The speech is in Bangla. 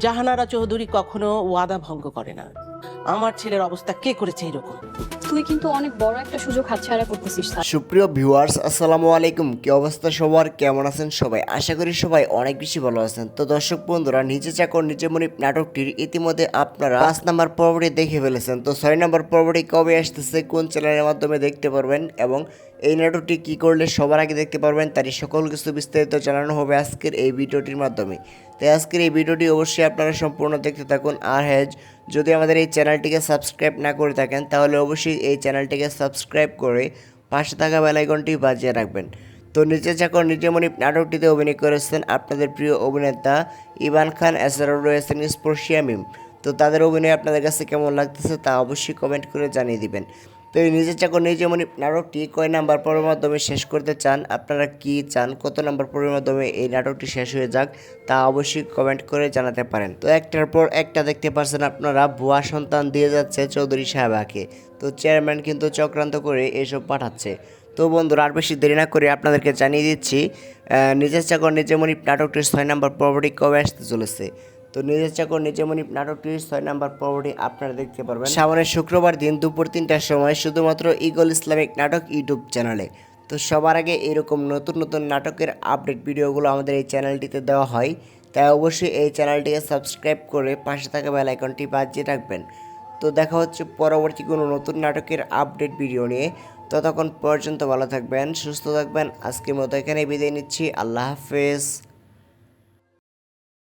জাহানারা চৌধুরী কখনো ওয়াদা ভঙ্গ করে না। আমার ছেলের অবস্থা কে করেছে এরকম? তুই কিন্তু অনেক বড় একটা সুযোগ হাতছাড়া করতেছিস স্যার। সুপ্রিয় ভিউয়ার্স আসসালামু আলাইকুম। কি অবস্থা সবার? কেমন আছেন সবাই? আশা করি সবাই অনেক বেশি ভালো আছেন। তো দর্শক বন্ধুরা নিজে চাকর নিজে মনি নাটকটির ইতিমধ্যে আপনারা পাঁচ নাম্বার পর্বটি দেখে ফেলেছেন। তো ছয় নাম্বার পর্বটি কবে আসতেছে কোন চ্যানেলের মাধ্যমে দেখতে পারবেন এবং এই নাটকটি কি করলে সবার আগে দেখতে পারবেন তারই সকল কিছু বিস্তারিত জানানো হবে আজকের এই ভিডিওটির মাধ্যমে। তাই আজকের এই ভিডিওটি অবশ্যই আপনারা সম্পূর্ণ দেখতে থাকুন। আর হ্যাজ যদি আমাদের এই চ্যানেলটিকে সাবস্ক্রাইব না করে থাকেন, তাহলে অবশ্যই এই চ্যানেলটিকে সাবস্ক্রাইব করে পাশে থাকা বেলাইকনটি বাজিয়ে রাখবেন। তো নিচে চাকর নিজে মনি নাটকটিতে অভিনয় করেছেন আপনাদের প্রিয় অভিনেতা ইমান খান এছাড়াও রয়েছেন স্পর্শিয়া মিম। তো তাদের অভিনয় আপনাদের কাছে কেমন লাগতেছে তা অবশ্যই কমেন্ট করে জানিয়ে দিবেন। তো এই নিজের চাকর নিজে মনি নাটকটি কয় নাম্বার পর্বের মাধ্যমে শেষ করতে চান? আপনারা কি চান? কত নাম্বার পর্বের মাধ্যমে এই নাটকটি শেষ হয়ে যাক তা অবশ্যই কমেন্ট করে জানাতে পারেন। তো একটার পর একটা দেখতে পারছেন আপনারা, ভুয়া সন্তান দিয়ে যাচ্ছে চৌধুরী সাহেবাকে। তো চেয়ারম্যান কিন্তু চক্রান্ত করে এসব পাঠাচ্ছে। তো বন্ধুরা, আর বেশি দেরি না করে আপনাদেরকে জানিয়ে দিচ্ছি নিজের চাকর নিজে মনি নাটকটির ছয় নাম্বার পর্বটি কবে আসতে চলেছে? তো নিজের চাকর নিজে মনি নাটকটির ছয় নাম্বার পর্বটি আপনারা দেখতে পারবেন। সামনের শুক্রবার দিন দুপুর তিনটার সময় শুধুমাত্র ইগল ইসলামিক নাটক ইউটিউব চ্যানেলে। তো সবার আগে এরকম নতুন নতুন নাটকের আপডেট ভিডিওগুলো আমাদের এই চ্যানেলটিতে দেওয়া হয়, তাই অবশ্যই এই চ্যানেলটিকে সাবস্ক্রাইব করে পাশে থাকা বেল আইকনটি বাজিয়ে রাখবেন। তো দেখা হচ্ছে পরবর্তী কোনো নতুন নাটকের আপডেট ভিডিও নিয়ে। ততক্ষণ পর্যন্ত ভালো থাকবেন, সুস্থ থাকবেন, আজকের মতো এখানে বিদায় নিচ্ছি, আল্লাহ হাফেজ।